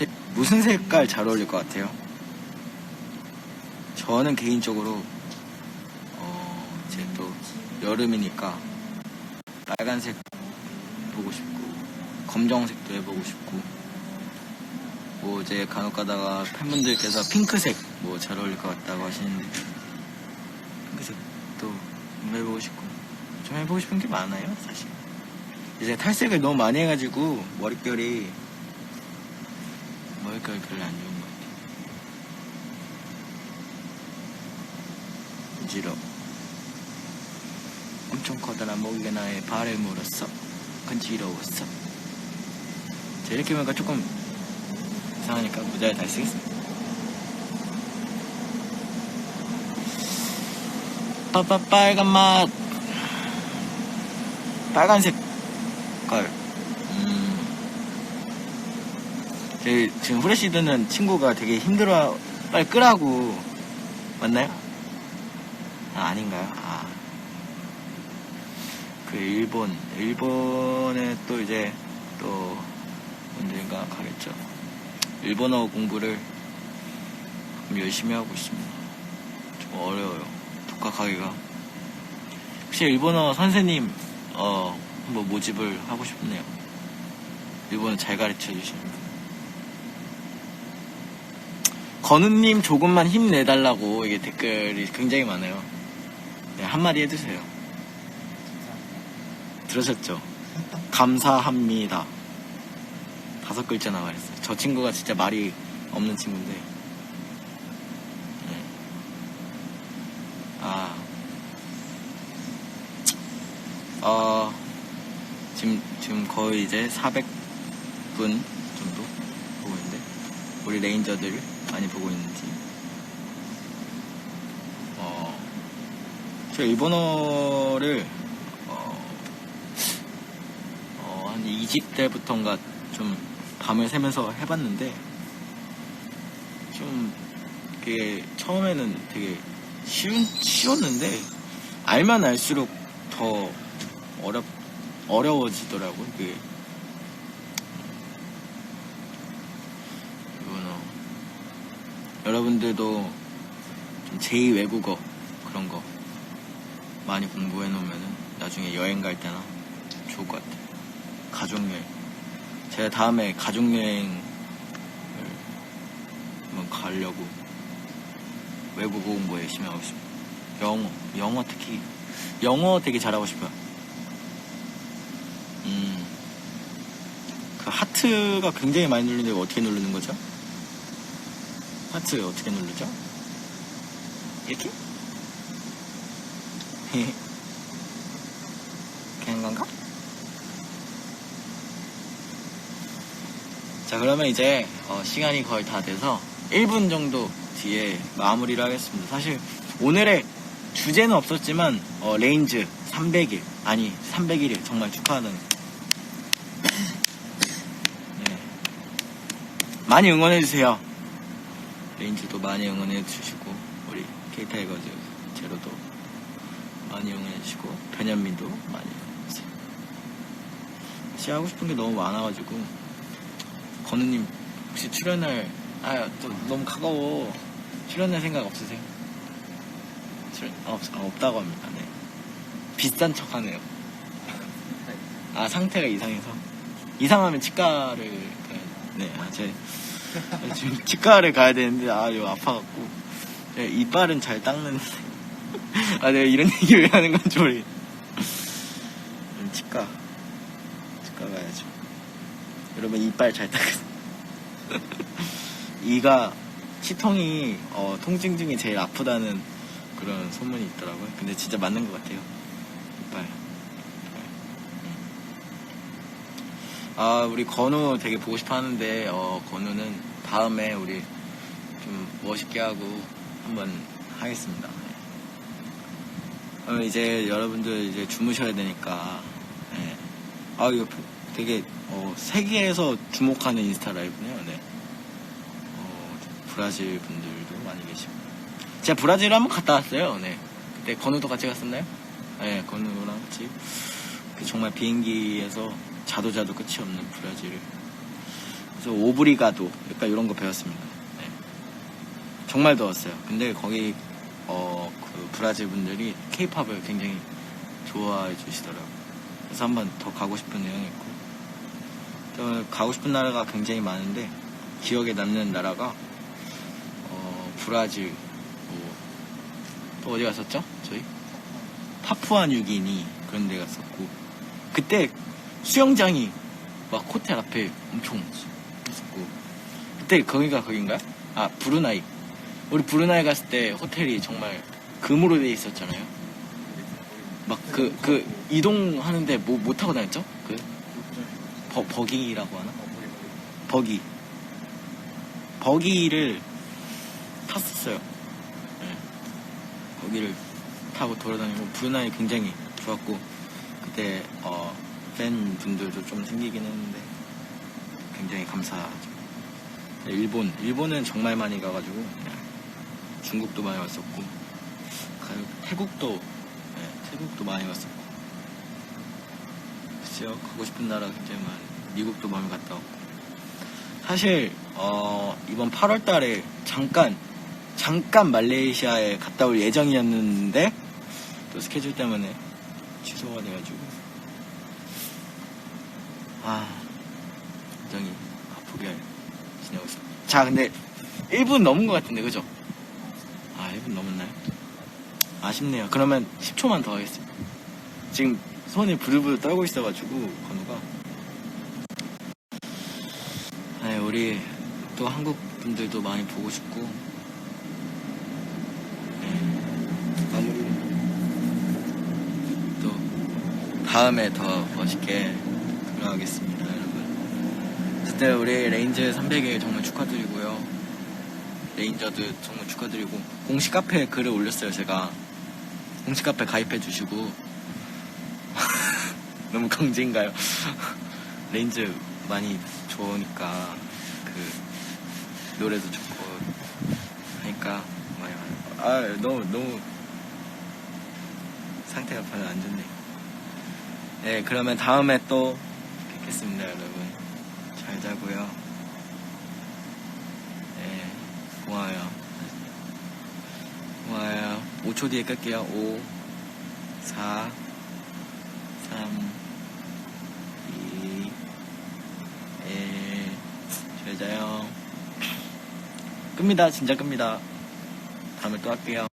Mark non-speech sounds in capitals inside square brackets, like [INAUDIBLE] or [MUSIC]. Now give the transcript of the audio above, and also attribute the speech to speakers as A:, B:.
A: 제- 무슨 색깔 잘 어울릴 것 같아요? 저는 개인적으로 어, 이제 또 여름이니까 빨간색 보고 싶고 검정색도 해보고 싶고 뭐 이제 간혹 가다가 팬분들께서 핑크색 뭐 잘 어울릴 것 같다고 하시는데 핑크색도 좀 해보고 싶고 좀 해보고 싶은 게 많아요 사실 이제 탈색을 너무 많이 해가지고 머릿결이 머릿결이 별로 안 좋은 것 같아요. 어지러워 엄청 커다란 목에 나의 발을 물었어 간지러웠어. 자, 이렇게 보니까 조금 이상하니까 모자를 다시 쓰겠습니다. 빠빠 빨간 맛. 빨간색 깔 음. 제 지금 후레쉬 드는 친구가 되게 힘들어 빨리 끄라고 맞나요? 아 아닌가요? 아. 그 일본 일본에 또 이제 또 언젠가 가겠죠. 일본어 공부를 좀 열심히 하고 있습니다. 좀 어려워요. 독학하기가. 혹시 일본어 선생님 어 한번 모집을 하고 싶네요. 일본어 잘 가르쳐 주시는 분. 건우님 조금만 힘내달라고 이게 댓글이 굉장히 많아요. 네, 한마디 해주세요. 들으셨죠? 감사합니다. 다섯 글자 나와 있어요. 저 친구가 진짜 말이 없는 친구인데. 네. 아. 어, 지금, 지금 거의 이제 400분 정도 보고 있는데, 우리 레인저들 많이 보고 있는지. 어, 저 일본어를, 어, 어, 한 2집 때부터인가 좀 밤을 새면서 해봤는데, 좀, 그게 처음에는 되게 쉬운, 쉬웠는데, 알면 알수록 더 어렵, 어려워지더라고요, 그게. 일본어. 여러분들도 좀 제2 외국어 그런 거 많이 공부해 놓으면은 나중에 여행 갈 때나 좋을 것 같아요. 가족여행. 제가 다음에 가족여행을 한번 가려고 외국어 공부 열심히 하고 싶어요. 영어, 영어 특히 영어 되게 잘하고 싶어요. 음, 그 하트가 굉장히 많이 누르는데 어떻게 누르는 거죠? 하트 어떻게 누르죠? 이렇게? 그런 건가? 자, 그러면 이제 어, 시간이 거의 다 돼서 1분 정도 뒤에 마무리를 하겠습니다. 사실 오늘의 주제는 없었지만 어, 레인즈 300일 아니 300일을 정말 축하하는 네. 많이 응원해 주세요. 레인즈도 많이 응원해 주시고 우리 K타이거즈 제로도 많이 응원해 주시고 변현민도 많이 응원해 주세요. 사실 하고 싶은 게 너무 많아가지고 건우님 혹시 출연할 아 또 너무 가까워 출연할 생각 없으세요? 출- 아, 없, 아, 없다고 합니다. 네. 비싼 척 하네요. [LAUGHS] 아, 상태가 이상해서. 이상하면 치과를, 네, 아, 제, [LAUGHS] 지금 치과를 가야 되는데, 아, 이거 아파갖고. 네, 이빨은 잘 닦는데. [LAUGHS] 아, 내가 이런 [LAUGHS] 얘기 왜 하는 건지 모르겠 음, 치과. 치과 가야죠. 여러분, 이빨 잘 닦으세요. 이가, 치통이, 어, 통증 중에 제일 아프다는 그런 소문이 있더라고요. 근데 진짜 맞는 것 같아요. 이빨. 음. 아, 우리 건우 되게 보고 싶어 하는데, 어, 건우는 다음에 우리 좀 멋있게 하고 한번 하겠습니다. 네. 그러면 이제 여러분들 이제 주무셔야 되니까, 네. 아, 이거 되게, 어, 세계에서 주목하는 인스타 라이브네요, 네. 어, 브라질 분들도 많이 계시고. 제가 브라질 한번 갔다 왔어요. 네. 그때 건우도 같이 갔었나요? 네, 건우랑 같이. 그 정말 비행기에서 자도 자도 끝이 없는 브라질을 그래서 오브리가도 약간 이런 거 배웠습니다. 네. 정말 더웠어요. 근데 거기 어, 그 브라질 분들이 케이팝을 굉장히 좋아해 주시더라고요. 그래서 한번 더 가고 싶은 내용이 있고 또 가고 싶은 나라가 굉장히 많은데 기억에 남는 나라가 어, 브라질 뭐, 또 어디 갔었죠? 저희 파푸아 뉴기니 그런 데 갔었고 그때 수영장이 막 호텔 앞에 엄청 있었고 그때 거기가 거긴가요? 아 브루나이 우리 브루나이 갔을 때 호텔이 정말 금으로 돼 있었잖아요 막 그 그 이동하는데 뭐못 타고 다녔죠? 그 버, 버기라고 하나? 버기 버기를 탔었어요 네. 거기를 타고 돌아다니고 브루나이 굉장히 좋았고 그때 어, 팬분들도 좀 생기긴 했는데 굉장히 감사하죠. 네, 일본 일본은 정말 많이 가가지고 네, 중국도 많이 왔었고 가- 태국도 네, 태국도 많이 갔었고. 글쎄요 가고 싶은 나라 굉장히 많이 미국도 많이 갔다 왔고. 사실 어, 이번 8월달에 잠깐 잠깐 말레이시아에 갔다 올 예정이었는데 또 스케줄 때문에 취소가 돼가지고 아 굉장히 아프게 지내고 있습니다. 자 근데 1분 넘은 것 같은데 그죠? 아 1분 넘었나요? 아쉽네요. 그러면 10초만 더 하겠습니다. 지금 손이 부들부들 떨고 있어가지고 건우가 네, 우리 또 한국 분들도 많이 보고 싶고 네, 마무리 또 다음에 더 멋있게 돌아가겠습니다 여러분 어쨌든 우리 레인저 300일 정말 축하드리고요 레인저들 정말 축하드리고 공식 카페에 글을 올렸어요 제가 공식 카페 가입해 주시고 [LAUGHS] 너무 강제인가요? [LAUGHS] 레인저 많이 좋으니까 그 노래도 좋고 하니까 많이. 아 너무 너무 상태가 별로 안 좋네. 네 그러면 다음에 또 뵙겠습니다 여러분. 잘 자고요. 네 고마워요. 고마워요. 5초 뒤에 끌게요. 5 4 3 2 1 잘 자요. 끕니다. 진짜 끕니다. 다음에 또 할게요.